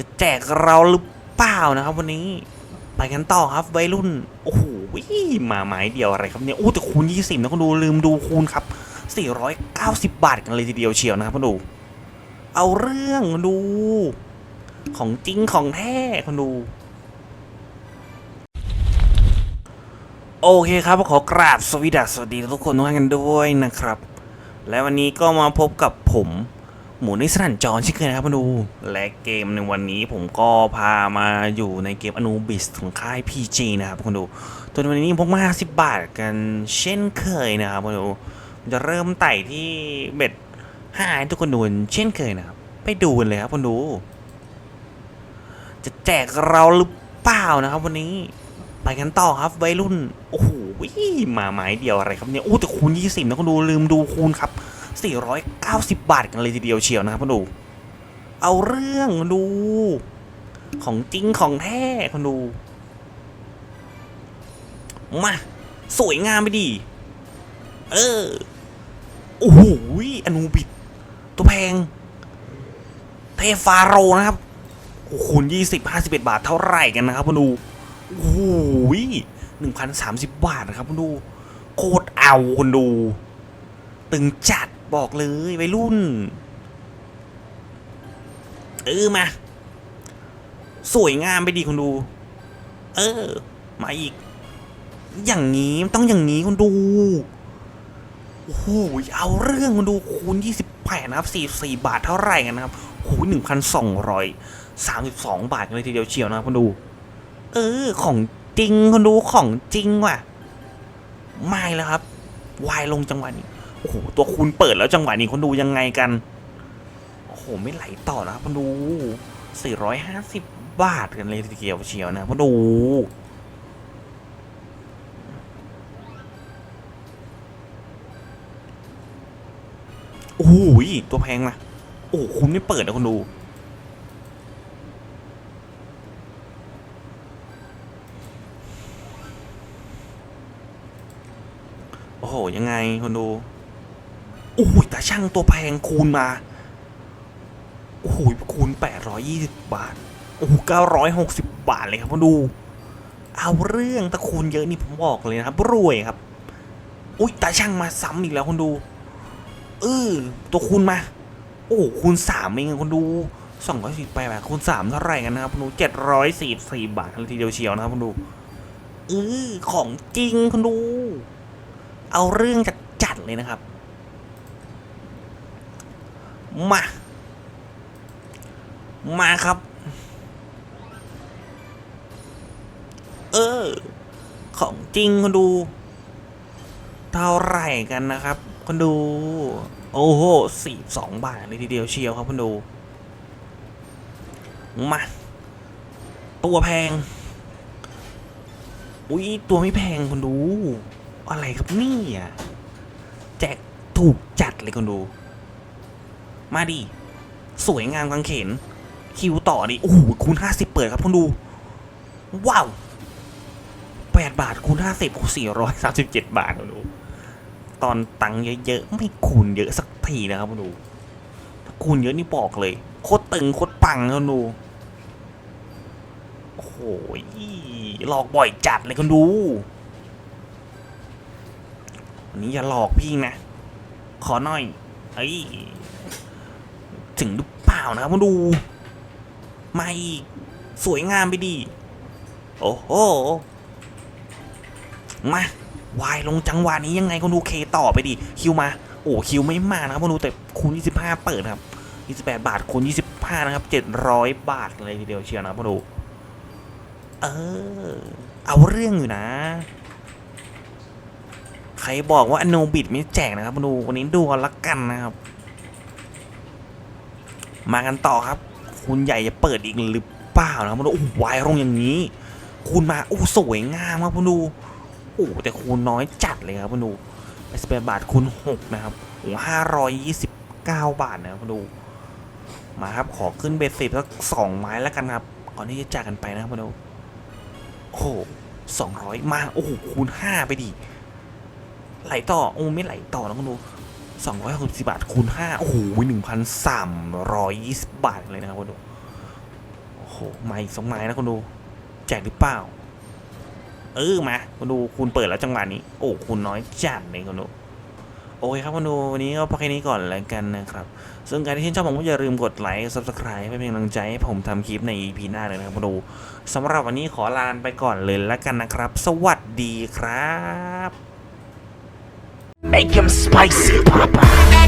จะแจกเราหรือเปล่านะครับ วันนี้ไปกันต่อครับวัยรุ่น โอ้โหมาไม้เดียวอะไรครับเนี่ยโอ้แต่คูณ 20 นะคุณดูลืมดูคูณครับ 490 บาทกันเลยทีเดียวเชียวนะครับคุณดู เอาเรื่องดู ของจริงของแท้คุณดูโอเคครับขอกราบสวสดีสวัสดีทุกคนทุกท่านกันด้วยนะครับ และวันนี้ก็มาพบกับผม หมูนิสนันจอนเช่นเคยนะครับมาดู และเกมในวันนี้ผมก็พามาอยู่ในเกมอนูบิสของค่าย PG นะครับคุณดูตัววันนี้พกมา 50 บาทกันเช่นเคยนะครับคุณดูจะเริ่มไต่ที่เบ็ดห้าให้ทุกคนดูเช่นเคยนะครับ ไปดูกันเลยครับคุณดู จะแจกเราหรือเปล่านะครับวันนี้ไปกันต่อครับวัยรุ่น โอ้โหมาไม้เดียวอะไรครับเนี่ยโอ้แต่คูณ 20 นะคุณดูลืมดูคูณครับ 490 บาทกันเลยทีเดียวเชียวนะครับคุณดู เอาเรื่องดู ของจริงของแท้คุณดู มา สวยงามไปดี เออ โอ้โหอนูบิด ตัวแพง เทฟาโรนะครับโอ้โหคูณ20 51บาทเท่าไหร่กันนะครับคุณดู โอ้โหหนึ่งพันสามสิบบาทนะครับคุณดู โคตรเอาคุณดู ตึงจัด บอกเลยวัยรุ่น เออมา สวยงามไปดีคุณดู เออ มาอีก อย่างนี้ต้องอย่างนี้คุณดู โอ้โหเอาเรื่องคุณดูคูณ28นะครับ44บาทเท่าไหร่กันนะครับโอ้โห1,232บาทกันเลยทีเดียวเชียวนะครับคุณดู เออ ของจริงคุณดูของจริงว่ะ ไม่แล้วครับ วายลงจังหวะนี้ โอ้โหตัวคูณเปิดแล้วจังหวะนี้คุณดูยังไงกัน โอ้โห ไม่ไหลต่อนะครับคุณดู 450 บาทกันเลยทีเดียวเชียวนะคุณดูโอ้โหตัวแพงนะโอ้คุณไม่เปิดนะคุณดู โอ้โห ยังไงคนดู ช่างตัวแพงคูณมา โอ้โหคูณ 820 บาท โอ้โห960 บาทเลยครับคนดู เอาเรื่องตะคูณเยอะนี่ผมบอกเลยนะครับ รวยครับ อุ้ยตาช่างมาซ้ำอีกแล้วคนดู เออตัวคูณมา โอ้โหคูณสามเองอะคนดูสองร้อยสี่แปดบาทคูณสามเท่าไหร่กันนะครับคุณดูเจ็ดร้อยสี่สี่บาทกันทีเดียวเชียวนะครับคุณดูเออของจริงคุณดู เอาเรื่องจัดจัดเลยนะครับ มา มาครับ เออ ของจริงคุณดู เท่าไหร่กันนะครับคุณดู โอ้โหสี่สองบาทเลยทีเดียวเชียวครับคุณดู มา ตัวแพง อุ้ยตัวไม่แพงคุณดู อะไรครับนี่ยแจกถูกจัดเลยคุณดู มาดิ สวยงามกางเขน คิวต่อดิ โอ้โห คูณห้าสิบเปิดครับคุณดู ว้าวแปดบาทคูณห้าสิบสี่ร้อยสามสิบเจ็ดบาทคุณดู ตอนตังค์เยอะๆ ไม่คูณเยอะสักทีนะครับคุณดู ถ้าคูณเยอะนี่บอกเลย โคตรตึงโคตรปังคุณดู โอ้โหหลอกบ่อยจัดเลยคุณดูวันนี้อย่าหลอกพี่นะ ขอหน่อย เอ้ย ถึงหรือเปล่านะครับมาดูมาอีกสวยงามไปดีโอ้โหมาวายลงจังหวะนี้ยังไงคนดูเคต่อไปดิคิวมาโอ้คิวไม่มานะครับคนดูแต่คูณ25 เปิดครับ 28 บาทคูณ25 นะครับ 700 บาทเลยทีเดียวเชียวนะครับคนดูเออเอาเรื่องอยู่นะ ใครบอกว่าอโนบิดไม่แจกนะครับมาดูวันนี้ดูกันละกันนะครับ มากันต่อครับ คุณใหญ่จะเปิดอีกหรือเปล่านะครับมาดูโอ้วายลงอย่างนี้ คุณมาโอ้สวยงามครับมาดูโอ้แต่คูณน้อยจัดเลยครับมาดูสเปรบาทคูณหกนะครับโอ้ห้าร้อยยี่สิบเก้าบาทนะครับมาดูมาครับขอขึ้นเบสสิบสักสองไม้แล้วกันครับก่อนที่จะจากกันไปนะครับมาดูโอ้สองร้อยมาโอ้โหคูณห้าไปดิไหลต่อโอ้ไม่ไหลต่อแล้วคุณดู สองร้อยหกสิบาทคูณห้าโอ้โหหนึ่งพันสามร้อยยี่สิบบาทเลยนะครับคุณดูมาอีกสองไม้นะคุณดู แจกหรือเปล่า เออมาคุณดูคุณเปิดแล้วจังหวะนี้ โอ้คุณน้อยจัดเลยคุณดูโอเคครับคุณดูวันนี้ก็พอแค่นี้ก่อนแล้วกันนะครับ ซึ่งการที่ชื่นชอบผมก็อย่าลืมกดไลค์ subscribe เพื่อเป็นกำลังใจให้ผมทำคลิปใน EP หน้าเลยนะครับคุณดูสำหรับวันนี้ขอลาไปก่อนเลยแล้วกันนะครับ สวัสดีครับ Make him spicy, Papa.